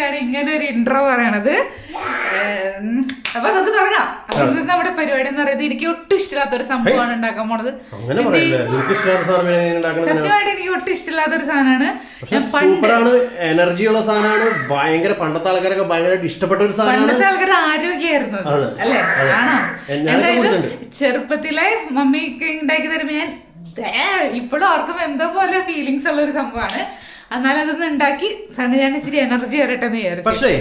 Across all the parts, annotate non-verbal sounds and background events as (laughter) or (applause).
ഉദ്ദേശിച്ചാണ് ഇങ്ങനെ ഒരു ഇൻട്രോ പറയണത്. അപ്പൊ നമുക്ക് തുടങ്ങാം. അപ്പൊ ഇത് നമ്മുടെ പരിപാടി എന്ന് പറയുന്നത് എനിക്ക് ഒട്ടും ഇഷ്ടമില്ലാത്ത ഒരു സംഭവമാണ് ഉണ്ടാക്കാൻ പോണത്. സത്യമായിട്ട് എനിക്ക് ഒട്ടും ഇഷ്ടമില്ലാത്ത ഒരു സാധനമാണ് ഞാൻ പണ്ട് എനർജിയുള്ള സാധനമാണ്. ഭയങ്കര പണ്ടത്തെ ആൾക്കാരൊക്കെ ഭയങ്കരമായിട്ട് ഇഷ്ടപ്പെട്ട ഒരു സാധനം പണ്ടത്തെ ആൾക്കാരുടെ ആരോഗ്യമായിരുന്നു അല്ലെ. ആണോ? എന്തായാലും. ചെറുപ്പത്തിലെ മമ്മിക്ക് ഉണ്ടാക്കി തരുമ്പോ ഞാൻ ഇപ്പോഴും ഓർക്കുമ്പോ എന്തോ പോലെ ഫീലിങ്സ് ഉള്ള ഒരു സംഭവമാണ്. എന്നാലും അതൊന്ന് ഉണ്ടാക്കി സണ്ണി ഞാൻ ഇച്ചിരി എനർജി വരട്ടെ എന്ന് വിചാരിച്ചു. പക്ഷേ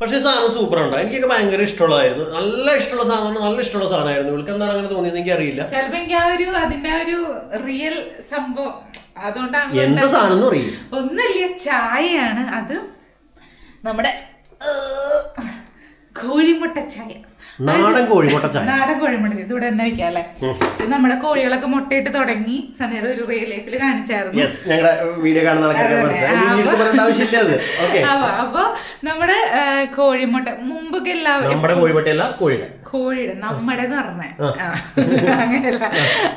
പക്ഷേ സാധനം സൂപ്പർ ഉണ്ടോ. എനിക്കൊക്കെ ഭയങ്കര ഇഷ്ടമുള്ളതായിരുന്നു. നല്ല ഇഷ്ടമുള്ള സാധനം നല്ല ഇഷ്ടമുള്ള സാധനമായിരുന്നു. ഇവൾക്ക് എന്താണ് അങ്ങനെ തോന്നിയത് എനിക്ക് അറിയില്ല. ചിലപ്പോ എനിക്ക് ആ ഒരു അതിന്റെ ആ ഒരു റിയൽ സംഭവം അതുകൊണ്ടാണ് എന്താ ഉണ്ടാക്കി- സാധനം എന്ന് അറിയില്ല ഒന്നുമില്ല ചായയാണ്. അത് നമ്മുടെ കോഴിമുട്ട ചായ. നാടൻ കോഴിമുട്ട ചായ. നാടൻ കോഴിമുട്ട ഇത് ഇവിടെ തന്നെ വെക്കാം അല്ലേ? ഇത് നമ്മുടെ കോഴികളൊക്കെ മുട്ടയിട്ട് തുടങ്ങി സമയം ഒരു റിയൽ ലൈഫിൽ കാണിച്ചായിരുന്നു. ഞങ്ങളുടെ വീഡിയോ കാണുന്ന അപ്പൊ നമ്മുടെ കോഴിമുട്ട മുമ്പൊക്കെ എല്ലാവരും നമ്മുടെ കോഴിമുട്ടയല്ല കോഴിയുടെ. കോഴിയുടെ നമ്മുടെ പറഞ്ഞേ. അങ്ങനെയല്ല.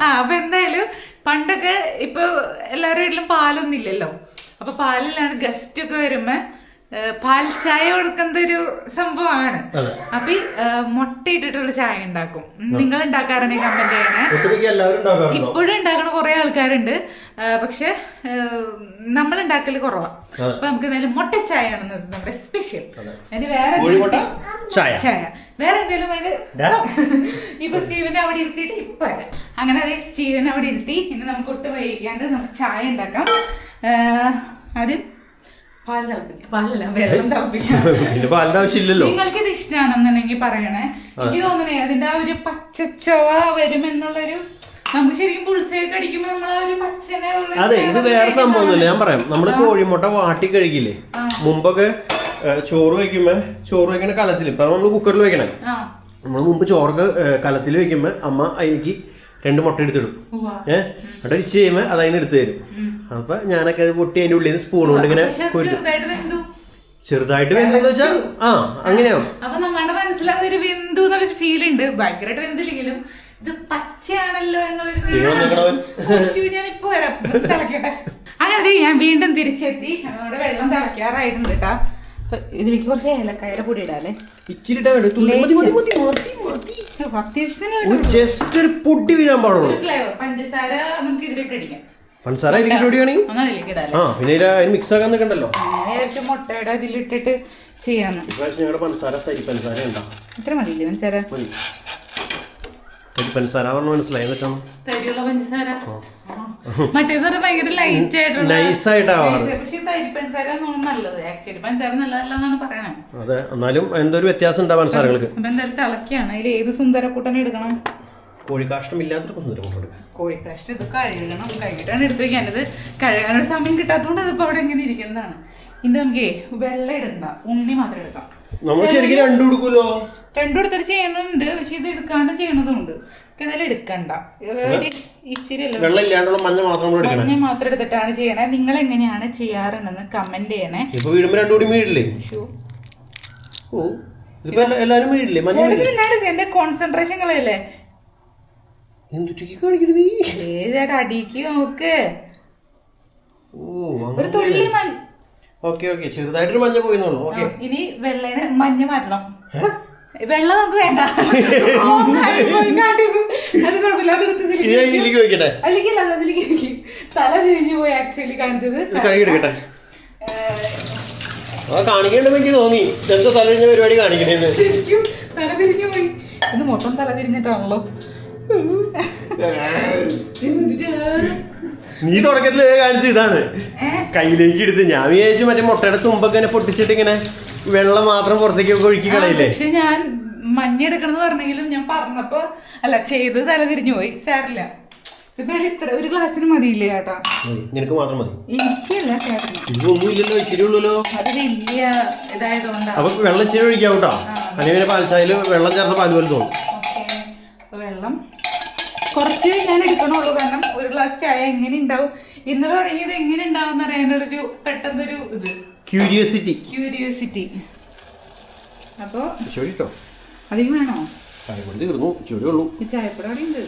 ആ അപ്പൊ എന്തായാലും പണ്ടൊക്കെ ഇപ്പൊ എല്ലാവരുടെ വീട്ടിലും പാലൊന്നും ഇല്ലല്ലോ. അപ്പൊ പാലിലാണ് ഗസ്റ്റ് ഒക്കെ വരുമ്പോ പാൽ ചായ കൊടുക്കുന്ന ഒരു സംഭവമാണ്. അപ്പൊ മുട്ട ഇട്ടിട്ടുള്ള ചായ ഉണ്ടാക്കും. നിങ്ങൾ ഉണ്ടാക്കാറുണ്ടെങ്കിൽ കമന്റ് ചെയ്യണേ? ഉണ്ടാക്കാറുണ്ടോ? ഇപ്പോഴും ഉണ്ടാക്കണ കുറെ ആൾക്കാരുണ്ട്. പക്ഷെ നമ്മൾ ഉണ്ടാക്കൽ കുറവാ. അപ്പൊ നമുക്ക് എന്തായാലും മുട്ട ചായ ആണ് നമ്മുടെ സ്പെഷ്യൽ അതിന് വേറെ ചായ. വേറെ എന്തെങ്കിലും അതിന് (laughs) ഇപ്പൊ സ്റ്റീവനെ അവിടെ ഇരുത്തിയിട്ട് ഇപ്പൊ അങ്ങനെ അതെ സ്റ്റീവനെ അവിടെ ഇരുത്തി ഇനി നമുക്ക് ഒട്ടും വൈകിക്കാണ്ട് നമുക്ക് ചായ ഉണ്ടാക്കാം. ആദ്യം പാൽ തിളപ്പിക്കാം. പാലല്ല വെള്ളം തിളപ്പിക്കാം. (laughs) പിന്നെ പാലിന്റെ ആവശ്യമില്ലല്ലോ. നിങ്ങൾക്ക് ഇത് ഇഷ്ടമാണെന്നുണ്ടെങ്കിൽ പറയണേ എനിക്ക് തോന്നണേ അതിന്റെ ആ ഒരു പച്ചച്ചവ വരുമെന്നുള്ളൊരു നമുക്ക് ശരിക്കും പുളിസയൊക്കെ അടിക്കുമ്പോ നമ്മൾ ആ ഒരു പച്ചനെ അതെ ഇത് വേറെ സംഭവമൊന്നുമില്ല ഞാൻ പറയാം. നമ്മൾ കോഴിമുട്ട വാട്ടി കഴിക്കില്ലേ മുമ്പൊക്കെ ചോറ് വെക്കുമ്പോ ചോറ് വെക്കണ കലത്തിൽ ഇപ്പൊ നമ്മൾ കുക്കറിൽ വെക്കണേ. നമ്മൾ നമ്മൾ മുമ്പ് ചോറ് കലത്തിൽ വെക്കുമ്പോ അമ്മ അതിലേക്ക് രണ്ട് മുട്ട എടുത്തിടും. ഏഹ് എന്നിട്ട് വിച്ച് ചെയ്യുമ്പോ അത് അതിന് എടുത്തു തരും. അപ്പൊ ഞാനൊക്കെ അത് പൊട്ടി അതിന്റെ ഉള്ളിൽ നിന്ന് സ്പൂൺ കൊണ്ട് ഇങ്ങനെ ചെറുതായിട്ട് വെന്തെന്ന് വെച്ചാൽ ആ അങ്ങനെയാവും. അപ്പൊ നമ്മുടെ ഒരു വെന്തു എന്നുള്ളൊരു ഫീൽ ഉണ്ട്. ഭയങ്കരമായിട്ട് വെന്തില്ലെങ്കിലും ഇത് പച്ചയാണല്ലോ എന്നുള്ളൊരു ഞാൻ ഇപ്പൊ വരാം. തിളക്കട്ടെ. അങ്ങനെ ഞാൻ വീണ്ടും തിരിച്ചെത്തി. നമ്മുടെ വെള്ളം തിളക്കാറായിട്ടുണ്ട് കേട്ടാ ഇതിലേക്ക് കുറച്ച് ഏലക്കായുടെ പൊടി ഇടാല്ലേ ഇച്ചിരി. ഒരു ജസ്റ്റ് ഒരു പൊട്ടി വീഴാൻ പാടുള്ളൂ. പഞ്ചസാര നമുക്ക് ഇതിലേക്ക് അടിക്കാം. പഞ്ചസാര ഇതിലേക്ക് ആ പിന്നെ അതിന് മിക്സ് ആക്കാൻ നിൽക്കണ്ടല്ലോ. മുട്ടയുടെ ഇതിലിട്ടിട്ട് ചെയ്യാന്ന്. ഞങ്ങളുടെ പഞ്ചസാര തരി പഞ്ചസാര ഉണ്ടാ ഇത്ര മതിയില്ലേ പഞ്ചസാര? തരി പഞ്ചസാര പറഞ്ഞ മനസ്സിലായി തരിയുള്ള പഞ്ചസാര. മറ്റേത് പറഞ്ഞാൽ ഭയങ്കര ലൈറ്റ് ആയിട്ടുള്ള. പക്ഷെ തരി എന്നാണ് നല്ലത്. ആക്ച്വലി പഞ്ചാര നല്ലതല്ലെന്നാണ് പറയണത് അതെ എന്നാലും എന്തോ ഒരു വ്യത്യാസം ഉണ്ടാവാൻ പഞ്ചസാരകൾക്ക് അപ്പൊ എന്തായാലും തിളക്കിയാണ്. അതിൽ ഏത് സുന്ദരക്കൂട്ടനെ എടുക്കണം? കോഴിക്കാഷ്ടം ഇല്ലാത്തൊരു കോഴിക്കാഷ്ടം ഇത് കഴുകണം. കഴുകിട്ടാണ് എടുത്തു വയ്ക്കാനത് കഴുകാനൊരു സമയം കിട്ടാത്തതുകൊണ്ട് അതിപ്പോ അവിടെ ഇങ്ങനെ ഇരിക്കുന്നതാണ്. ഇനി നമുക്ക് വെള്ളം ഇടണ്ട ഉണ്ണി മാത്രം എടുക്കാം. നമ്മൾ ശരിക്കും രണ്ടു കൊടുക്കുമല്ലോ രണ്ടും എടുത്തിട്ട് ചെയ്യണുണ്ട് പക്ഷെ ഇത് എടുക്കാണ്ട് ചെയ്യണതുണ്ട്. നമുക്ക് എടുക്കണ്ട. ഇച്ചിരി വെള്ളം ഇല്ലാണ്ടുള്ള മഞ്ഞ മാത്രം മഞ്ഞ മാത്രം എടുത്തിട്ടാണ് ചെയ്യണേ. നിങ്ങൾ എങ്ങനെയാണ് ചെയ്യാറുണ്ടെന്ന് കമന്റ് ചെയ്യണേ. ഇപ്പൊ വീടുമ്പോ രണ്ടുകൂടി വീടില്ലേ. ഓ ഇതിപ്പോ എല്ലാ- എല്ലാരും വീടില്ലേ മഞ്ഞ എന്റെ കോൺസെൻട്രേഷൻ കളയല്ലേ എന്തുറ്റേക്ക് കാണിക്കണത് നീ? ഏ അടിക്ക് നോക്ക്. ഒരു തുള്ളി ഓക്കെ ഓക്കെ. ചെറുതായിട്ടൊരു മഞ്ഞ പോയിന്നുള്ളൂ ഓക്കെ. ഇനി വെള്ളേന് മഞ്ഞ മാറ്റണം. വെള്ളം നമുക്ക് വേണ്ട. (laughs) അത് കുഴപ്പമില്ല വെക്കട്ടെ അതിലേക്ക് വെക്ക്. തല തിരിഞ്ഞു പോയി ആക്ച്വലി കാണിച്ചത് ഇത് കഴുകി എടുക്കട്ടെ? ഏഹ്, ആ കാണിക്കേണ്ടത് എനിക്ക് തോന്നി. എന്താ പരിപാടി കാണിക്കണേന്ന്. പോയി. ഇത് മൊത്തം? (laughs) നീ തുടക്കത്തിൽ കാണിച്ചു ഇതാണ്? കയ്യിലേക്ക് എടുത്ത്. ഞാൻ വിചാരിച്ചു മറ്റേ മുട്ടയുടെ തുമ്പൊക്കെ ഇങ്ങനെ പൊട്ടിച്ചിട്ട് ഇങ്ങനെ വെള്ളം മാത്രം പുറത്തേക്ക് ഒഴുക്കി കളയില്ലേ? പക്ഷെ ഞാൻ മഞ്ഞ എടുക്കണമെന്ന് പറഞ്ഞെങ്കിലും ഞാൻ പറഞ്ഞപ്പോ അല്ല ചെയ്ത് തല തിരിഞ്ഞു പോയി. സാരില്ല. ഇപ്പൊ ഇത്ര ഒരു ഗ്ലാസ്സിന് മതിയില്ലേ ചേട്ടാ? നിനക്ക് മാത്രം മതി. എനിക്കല്ല ചേട്ടന് ഇതൊന്നും ഇല്ലല്ലോ ഇച്ചിരി ഉള്ളല്ലോ അത് വലിയ ഇതായതുകൊണ്ടാ. അപ്പൊ വെള്ളം ഇച്ചിരി ഒഴിക്കാം കേട്ടോ അല്ലെങ്കിൽ പിന്നെ വെള്ളം ചേർന്ന പാൽ പോലെ തോന്നും. വെള്ളം കുറച്ച് ഞാൻ എടുക്കണുള്ളൂ. കാരണം ഒരു ഗ്ലാസ് ചായ എങ്ങനെ ഉണ്ടാവും? ഇന്നലെ തുടങ്ങിയത് എങ്ങനെ ഉണ്ടാവും എന്ന് അറിയാനൊരു പെട്ടെന്നൊരു ഇത്. ക്യൂരിയോസിറ്റി ക്യൂരിയോസിറ്റി അപ്പോ ചോദിട്ടോ അധികം വേണോ? ചായപ്പൊടി തീർന്നു. ഈ ചായപ്പൊടി അവിടെ ഉണ്ട്.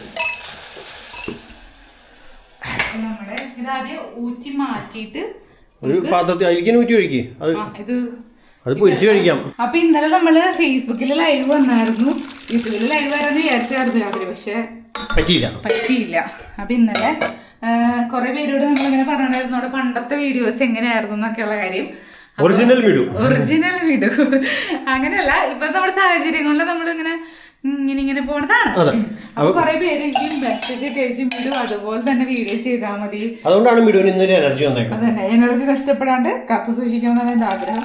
നമ്മുടെ ഇതാദ്യം ഊറ്റി മാറ്റിയിട്ട് ഒരു പാത്രത്തിൽ അതിലേക്ക് ഊറ്റി ഒഴിക്കി. അത് ഇത് അത് പൊരിച്ച് കഴിക്കാം. അപ്പൊ ഇന്നലെ നമ്മൾ ഫേസ്ബുക്കിൽ ലൈവ് വന്നായിരുന്നു. യൂട്യൂബിൽ ലൈവ് വരാന്ന് വിചാരിച്ചായിരുന്നു രാത്രി. പക്ഷെ പറ്റിയില്ല. പറ്റിയില്ല. അപ്പൊ ഇന്നലെ കുറെ പേരോട് നമ്മളിങ്ങനെ പറഞ്ഞായിരുന്നു അവിടെ പണ്ടത്തെ വീഡിയോസ് എങ്ങനെയായിരുന്നു എന്നൊക്കെയുള്ള കാര്യം. ഒറിജിനൽ വീഡിയോ ഒറിജിനൽ വീഡിയോ അങ്ങനെയല്ല ഇപ്പൊ നമ്മുടെ സാഹചര്യങ്ങളിൽ നമ്മളിങ്ങനെ ഇങ്ങനെ ഇങ്ങനെ പോണതാണ്. അപ്പൊ കുറെ പേര് എനിക്ക് മെസ്സേജ് ഒക്കെ അയച്ചും വിടും അതുപോലെ തന്നെ വീഡിയോ ചെയ്താൽ മതി. അതുകൊണ്ടാണ് ഇന്നൊരു എനർജി വന്നേക്കുന്നത് അതന്നെ എനർജി നഷ്ടപ്പെടാണ്ട് കത്ത് സൂക്ഷിക്കണം എന്നാണ് എന്റെ ആഗ്രഹം.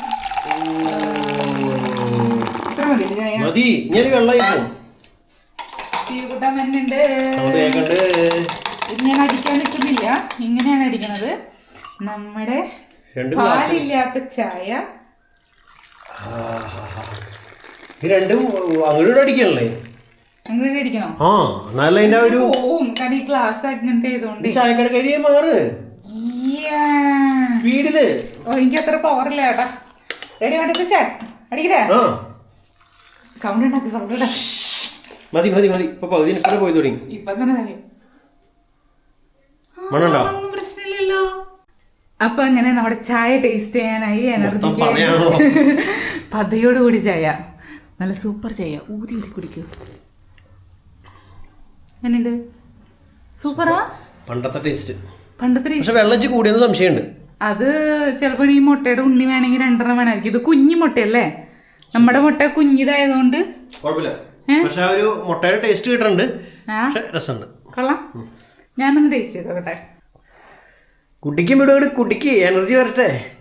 ഇത്ര മതി മതി തീകൂട്ടാൻ വരുന്നുണ്ട്. സൗണ്ട് കേൾക്കണ്ട് ഇത് ഞാൻ അടിക്കാൻ നിൽക്കുന്നില്ല. ഇങ്ങനെയാണ് അടിക്കണത്. നമ്മുടെ പാലില്ലാത്ത ചായ. ഇത് രണ്ടും അങ്ങോട്ട് അടിക്കണല്ലേ? അങ്ങനെ അടിക്കണോ? ആ എന്നാലും അതിന്റെ ഒരു പോവും. കാരണം ഈ ഗ്ലാസ് അങ്ങനത്തെ ആയതുകൊണ്ട്. ചായക്കടക്കരിയെ മാറ്. സ്പീഡിൽ. ഓ എനിക്ക് അത്ര പവർ ഇല്ല ചേട്ടാ റെഡി വേണ്ടത് സൗണ്ട് ഉണ്ടാക്കി സൗണ്ട് ഉണ്ടാക്കി. മതി മതി മതി. ഇപ്പൊ പകുതി നിൽക്കണ പോയി തുടങ്ങി. ഇപ്പൊ തന്നെ. മണുണ്ടോ? പ്രശ്നമില്ലല്ലോ. അപ്പൊ അങ്ങനെ നമ്മുടെ ചായ ടേസ്റ്റ് ചെയ്യാനായി എനർജി പതയോടുകൂടി പറയാണോ? പതയോട് കൂടി ചായ. നല്ല സൂപ്പർ ചായ. ഊതി ഊതി കുടിക്കൂ. എന്നുണ്ട് സൂപ്പറാ? പണ്ടത്തെ ടേസ്റ്റ് പണ്ടത്തെ പക്ഷെ വെള്ളച്ച് കൂടിയെന്ന് സംശയമുണ്ട്. അത് ചിലപ്പോൾ ഈ മുട്ടയുടെ ഉണ്ണി വേണമെങ്കിൽ രണ്ടെണ്ണം വേണമായിരിക്കും. ഇത് കുഞ്ഞു മുട്ടയല്ലേ? നമ്മുടെ മുട്ട കുഞ്ഞിതായതുകൊണ്ട് കുഴപ്പമില്ല. പക്ഷെ ആ ഒരു മുട്ടയുടെ ടേസ്റ്റ് കിട്ടുന്നുണ്ട് പക്ഷെ രസമുണ്ട്. കൊള്ളാം. ഞാനൊന്ന് ടേസ്റ്റ് ചെയ്ത് നോക്കട്ടെ. കുട്ടിക്ക് കുട്ടിക്ക് എനർജി വരട്ടെ.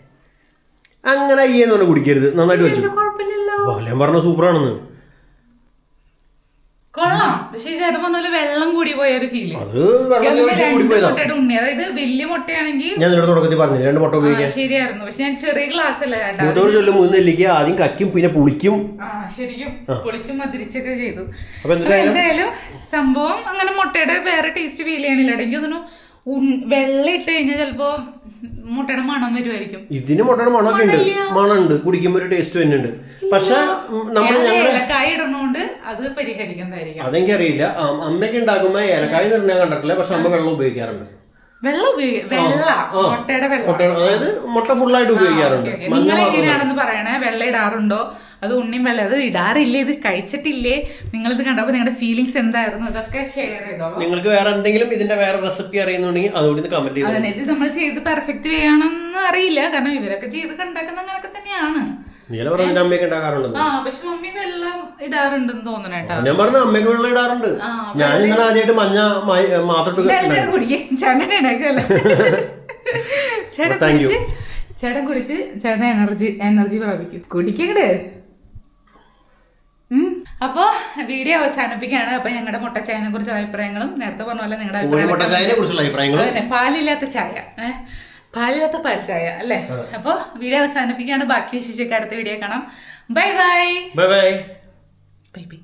അങ്ങനെ അയ്യെന്ന് പറഞ്ഞ് കുടിക്കരുത്. നന്നായിട്ട് വെച്ചു ഞാൻ പറഞ്ഞ സൂപ്പറാണെന്ന് കൊള്ളാം. പക്ഷേ ചേട്ടൻ പറഞ്ഞ പോലെ വെള്ളം കൂടി പോയ ഒരു ഫീൽ അത് വെള്ളം കൂടി പോയതാണ് മുട്ടയുടെ ഉണ്ണി. അതായത് വലിയ മുട്ടയാണെങ്കിൽ ഞാൻ നിങ്ങളുടെ തുടക്കത്തിൽ പറഞ്ഞില്ല രണ്ട് മുട്ട ആ, ഉപയോഗിക്കാൻ ശരിയായിരുന്നു. പക്ഷെ ഞാൻ ചെറിയ ഗ്ലാസ് അല്ല ചേട്ടാ മൂത്തോട് ചൊല്ലും മൂന്ന് നെല്ലിക്ക് ആദ്യം കക്കും പിന്നെ പുളിക്കും. ആ ശരിക്കും. പൊളിച്ചും മതിരിച്ചൊക്കെ ചെയ്തു. അപ്പൊ അപ്പൊ എന്തായാലും സംഭവം അങ്ങനെ മുട്ടയുടെ വേറെ ടേസ്റ്റ് ഫീൽ ചെയ്യണില്ല. എനിക്ക് തോന്നുന്നു വെള്ളം ഇട്ട് കഴിഞ്ഞാൽ ചിലപ്പോ മുട്ടയുടെ മണം വരുമായിരിക്കും ഇതിന് മുട്ടയുടെ മണമൊക്കെ ഉണ്ട്. മണമുണ്ട്. കുടിക്കുമ്പോൾ ഒരു ടേസ്റ്റ് തന്നെ ഉണ്ട് പക്ഷെ നമ്മൾ ഏലക്കായ ഇടണോണ്ട് അത് പരിഹരിക്കുന്നതായിരിക്കും. അതെനിക്കറിയില്ല. അ- അമ്മയ്ക്ക് ഉണ്ടാക്കുമ്പോ ഏലക്കായ നിർണയം കണ്ടിട്ടില്ല. പക്ഷെ അമ്മ വെള്ളം ഉപയോഗിക്കാറുണ്ട്. വെള്ളം ഉപയോഗിക്കും വെള്ള മുട്ടയുടെ വെള്ളം. അതായത് മുട്ട ഫുള്ളായിട്ട് ഉപയോഗിക്കാറുണ്ട്. നിങ്ങൾ എങ്ങനെയാണെന്ന് പറയണേ? വെള്ളം ഇടാറുണ്ടോ? അത് ഉണ്ണിയും വെള്ളം അത് ഇടാറില്ലേ? ഇത് കഴിച്ചിട്ടില്ലേ? നിങ്ങളിത് കണ്ടപ്പോ കണ്ടപ്പോൾ നിങ്ങളുടെ ഫീലിങ്സ് എന്തായിരുന്നു? ഇതൊക്കെ ഷെയർ ചെയ്തോ? നിങ്ങൾക്ക് വേറെ എന്തെങ്കിലും ഇതിന്റെ വേറെ റെസിപ്പി അറിയുന്നുണ്ടെങ്കിൽ അതുകൊണ്ട് കമന്റ് ചെയ്തു. ഇത് നമ്മൾ ചെയ്ത് പെർഫെക്റ്റ് ചെയ്യണമെന്ന് അറിയില്ല. കാരണം ഇവരൊക്കെ ചെയ്ത് കണ്ടാക്കുന്ന അങ്ങനൊക്കെ തന്നെയാണ്. നീല പറഞ്ഞ അമ്മയൊക്കെ പക്ഷെ മമ്മി വെള്ളം ഇടാറുണ്ടെന്ന് ഞാൻ പറഞ്ഞു അമ്മയ്ക്ക് വെള്ളം ഇടാറുണ്ട്. ഞാൻ ഇന്നലെ ആദ്യമായിട്ട് മഞ്ഞ മാത്രം ചേട്ടൻ കുടിക്കേ. (laughs) കുടിച്ച് ചേട്ടൻ കുടിച്ച് ചേട്ടൻ എനർജി എനർജി പ്രാപിക്കും. കുടിക്കണ്ടേ. അപ്പോ വീഡിയോ അവസാനിപ്പിക്കുകയാണ്. അപ്പൊ ഞങ്ങളുടെ മുട്ടച്ചായനെ കുറിച്ചുള്ള അഭിപ്രായങ്ങളും നേരത്തെ പറഞ്ഞ പോലെ നിങ്ങളുടെ പാലില്ലാത്ത ചായ പാലില്ലാത്ത പാൽ ചായ അല്ലേ അപ്പൊ വീഡിയോ അവസാനിപ്പിക്കുകയാണ്. ബാക്കി വിശേഷിച്ചൊക്കെ അടുത്ത വീഡിയോ കാണാം. Bye bye. Bye bye. Bye bye.